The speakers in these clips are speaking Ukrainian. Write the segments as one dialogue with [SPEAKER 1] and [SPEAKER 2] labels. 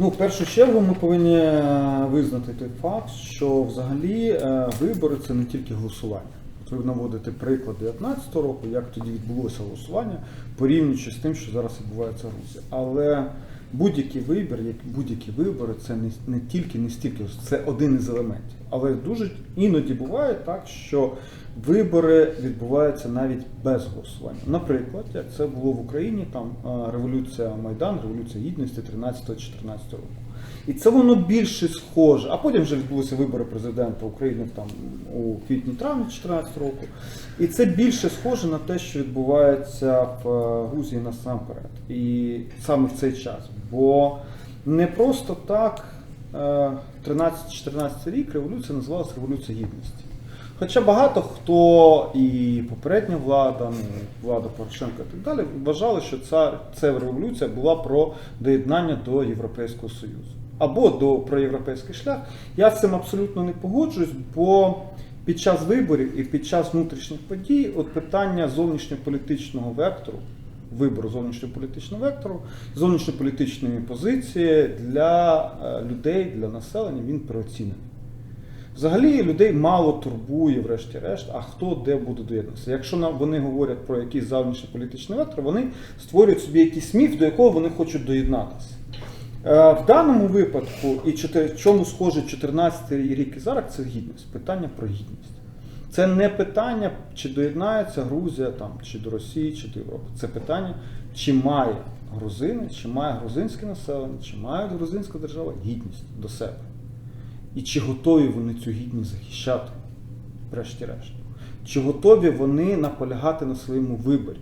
[SPEAKER 1] Ну, в першу чергу ми повинні е, визнати той факт, що взагалі е, вибори це не тільки голосування. Ви наводите приклад 2019 року, як тоді відбулося голосування, порівнюючи з тим, що зараз відбувається в Грузії. Але будь-який вибір, як будь-які вибори, це не, не тільки не стільки, це один із елементів. Але дуже іноді буває так, що вибори відбуваються навіть без голосування. Наприклад, як це було в Україні, там е, революція Майдан, революція гідності 13-14 року. І це воно більше схоже. А потім вже відбулися вибори президента України там у квітні-травні 2014 року. І це більше схоже на те, що відбувається в е, Грузії насамперед. І саме в цей час. Бо не просто так е, 13-14 рік революція називалася Революція Гідності. Хоча багато хто і попередня влада, ну, влада Порошенка і так далі, вважали, що ця, ця революція була про доєднання до Європейського Союзу або до про європейський шлях. Я з цим абсолютно не погоджуюсь, бо під час виборів і під час внутрішніх подій от питання зовнішньополітичного вектору, вибору зовнішньополітичного вектору, зовнішньополітичної позиції для е, людей, для населення він переоцінений. Взагалі людей мало турбує, врешті-решт, а хто де буде доєднатися. Якщо вони говорять про якийсь зовнішньополітичний вектор, вони створюють собі якийсь міф, до якого вони хочуть доєднатися. Е, В даному випадку, і чому схоже 14 рік і зараз, це гідність, питання про гідність. Це не питання, чи доєднається Грузія там, чи до Росії, чи до Європи. Це питання, чи має грузини, чи має грузинське населення, чи має грузинська держава гідність до себе. І чи готові вони цю гідність захищати, врешті-решт? Чи готові вони наполягати на своєму виборі?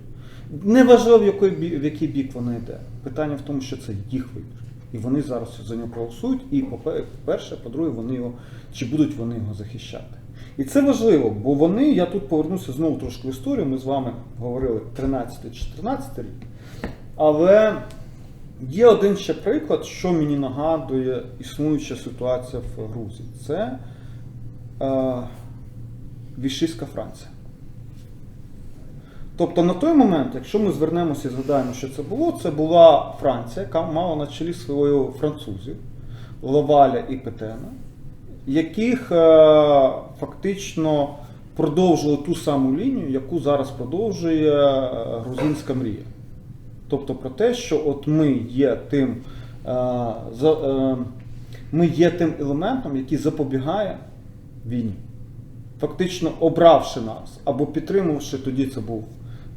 [SPEAKER 1] Неважливо, в який в який бік вона йде. Питання в тому, що це їх вибір. І вони зараз за нього проголосують. І по-перше, по-друге, вони його чи будуть вони його захищати. І це важливо, бо вони, я тут повернуся знову трошки в історію. Ми з вами говорили 13-14 рік. Але є один ще приклад, що мені нагадує існуюча ситуація в Грузії. Це е, Вішистська Франція. Тобто на той момент, якщо ми звернемося і згадаємо, що це було, це була Франція, яка мала на чолі свою французів Лаваля і Петена, яких е, фактично продовжили ту саму лінію, яку зараз продовжує е, грузинська мрія. Тобто про те, що от ми є тим, е, е, ми є тим елементом, який запобігає війні. Фактично обравши нас або підтримавши, тоді це був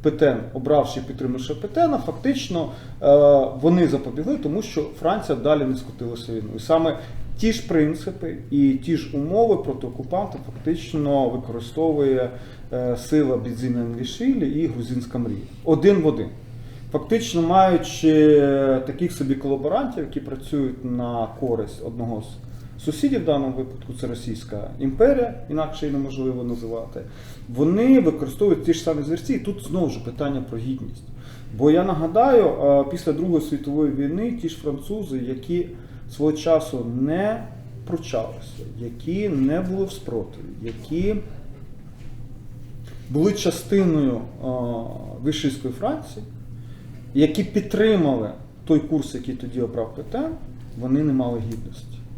[SPEAKER 1] Петен, обравши і підтримавши Петена, фактично е, вони запобігли, тому що Франція далі не скотилася війну. І саме ті ж принципи і ті ж умови проти окупанта фактично використовує сила Бідзіна Нлішилі і грузинська мрія. Один в один. Фактично маючи таких собі колаборантів, які працюють на користь одного з сусідів, в даному випадку це Російська імперія, інакше її неможливо називати, вони використовують ті ж самі зверці. І тут знову ж питання про гідність. Бо я нагадаю, після Другої світової війни ті ж французи, які свого часу не пручалися, які не були в спротиві, які були частиною Вишийської Франції, які підтримали той курс, який тоді обрав ПТ, вони не мали гідності.